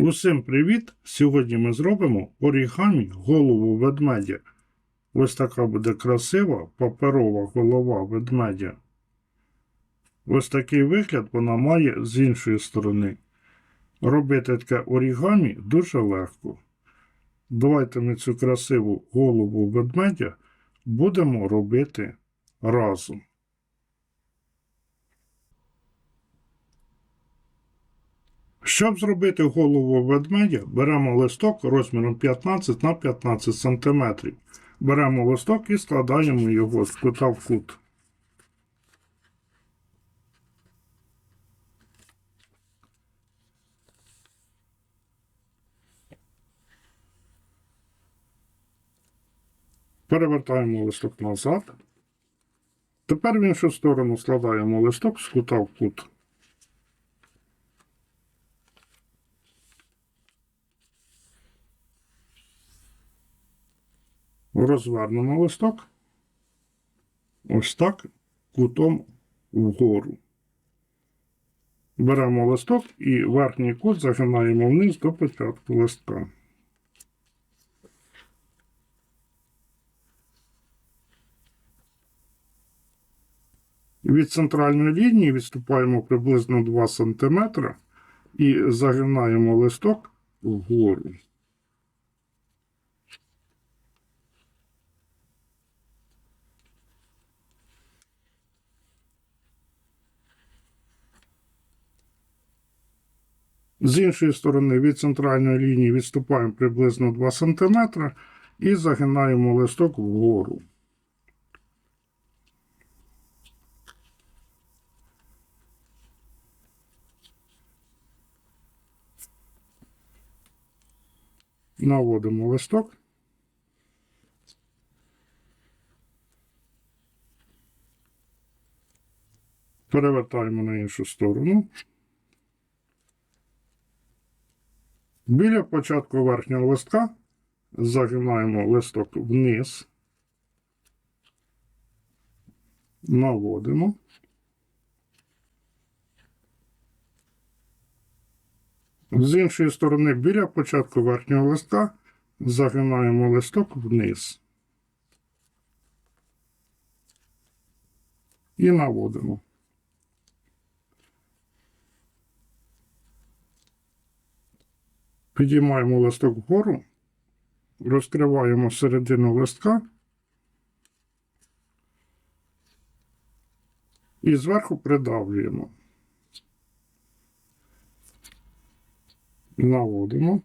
Усім привіт! Сьогодні ми зробимо орігамі голову ведмедя. Ось така буде красива паперова голова ведмедя. Ось такий вигляд вона має з іншої сторони. Робити таке орігамі дуже легко. Давайте ми цю красиву голову ведмедя будемо робити разом. Щоб зробити голову ведмедя, беремо листок розміром 15 на 15 см. Беремо листок і складаємо його з кута в кут. Перевертаємо листок назад. Тепер в іншу сторону складаємо листок з кута в кут. Розвернемо листок. Ось так, кутом вгору. Беремо листок і верхній кут загинаємо вниз до початку листка. Від центральної лінії відступаємо приблизно 2 см і загинаємо листок вгору. З іншої сторони від центральної лінії відступаємо приблизно 2 см і загинаємо листок вгору. Наводимо листок. Перевертаємо на іншу сторону. Біля початку верхнього листка загинаємо листок вниз, наводимо. З іншої сторони, біля початку верхнього листка загинаємо листок вниз. І наводимо. Підіймаємо листок вгору, розкриваємо середину листка і зверху придавлюємо. Наводимо.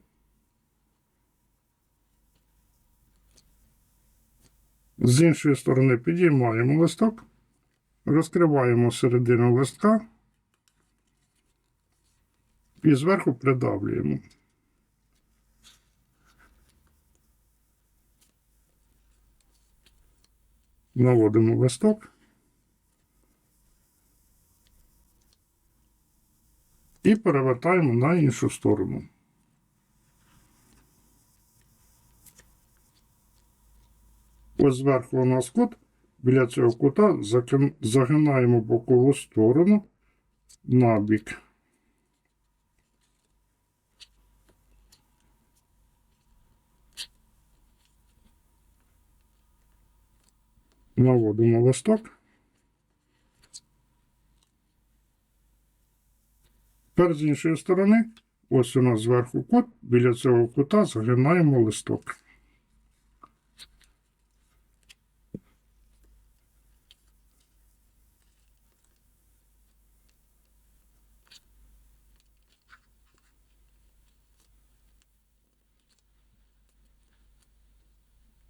З іншої сторони підіймаємо листок, розкриваємо середину листка і зверху придавлюємо. Наводимо листок. І перевертаємо на іншу сторону. Ось зверху у нас кут. Біля цього кута загинаємо бокову сторону на бік. Наводимо листок. Тепер з іншої сторони, ось у нас зверху кут, біля цього кута загинаємо листок.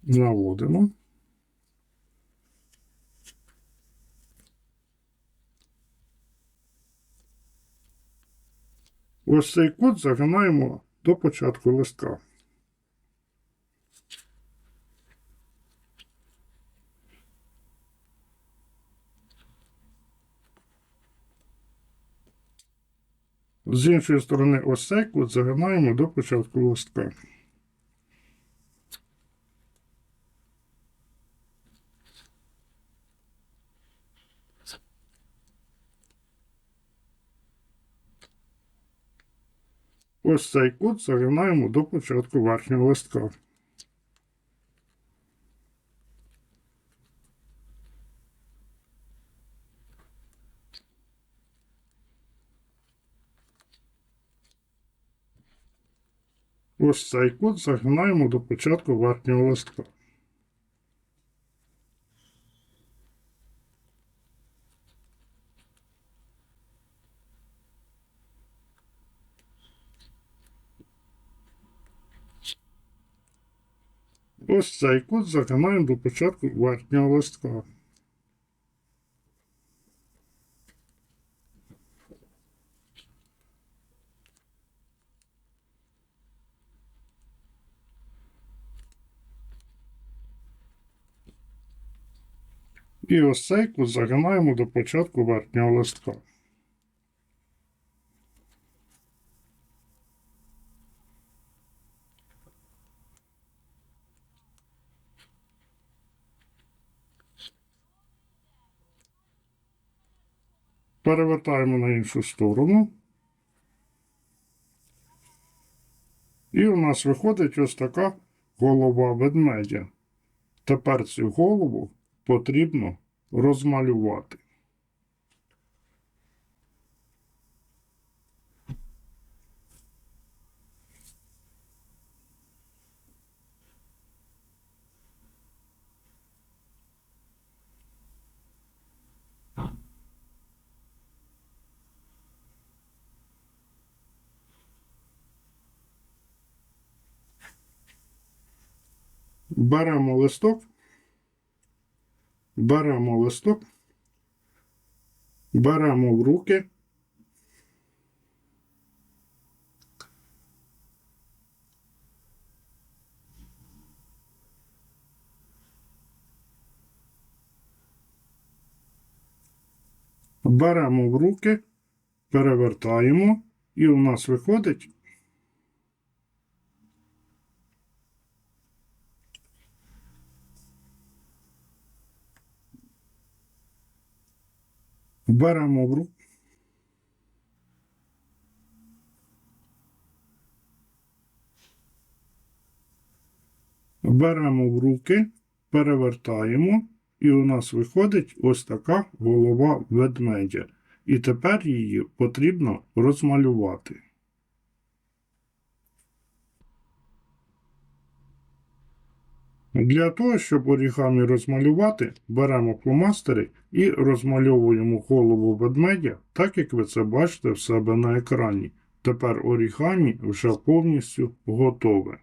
Наводимо. Ось цей код загинаємо до початку листка. З іншої сторони, ось цей код загинаємо до початку листка. Ось цей кут загинаємо до початку верхнього листка. Ось цей кут загинаємо до початку верхнього листка. Ось цей кут загинаємо до початку верхнього листка. І ось цей кут загинаємо до початку верхнього листка. Перевертаємо на іншу сторону. І у нас виходить ось така голова ведмедя. Тепер цю голову потрібно розмалювати. Беремо листок, беремо листок, беремо в руки. Беремо в руки, перевертаємо, і у нас виходить беремо руки. Беремо в руки, перевертаємо, і у нас виходить ось така голова ведмедя. І тепер її потрібно розмалювати. Для того, щоб орігамі розмалювати, беремо фломастери і розмальовуємо голову ведмедя, так як ви це бачите в себе на екрані. Тепер орігамі вже повністю готове.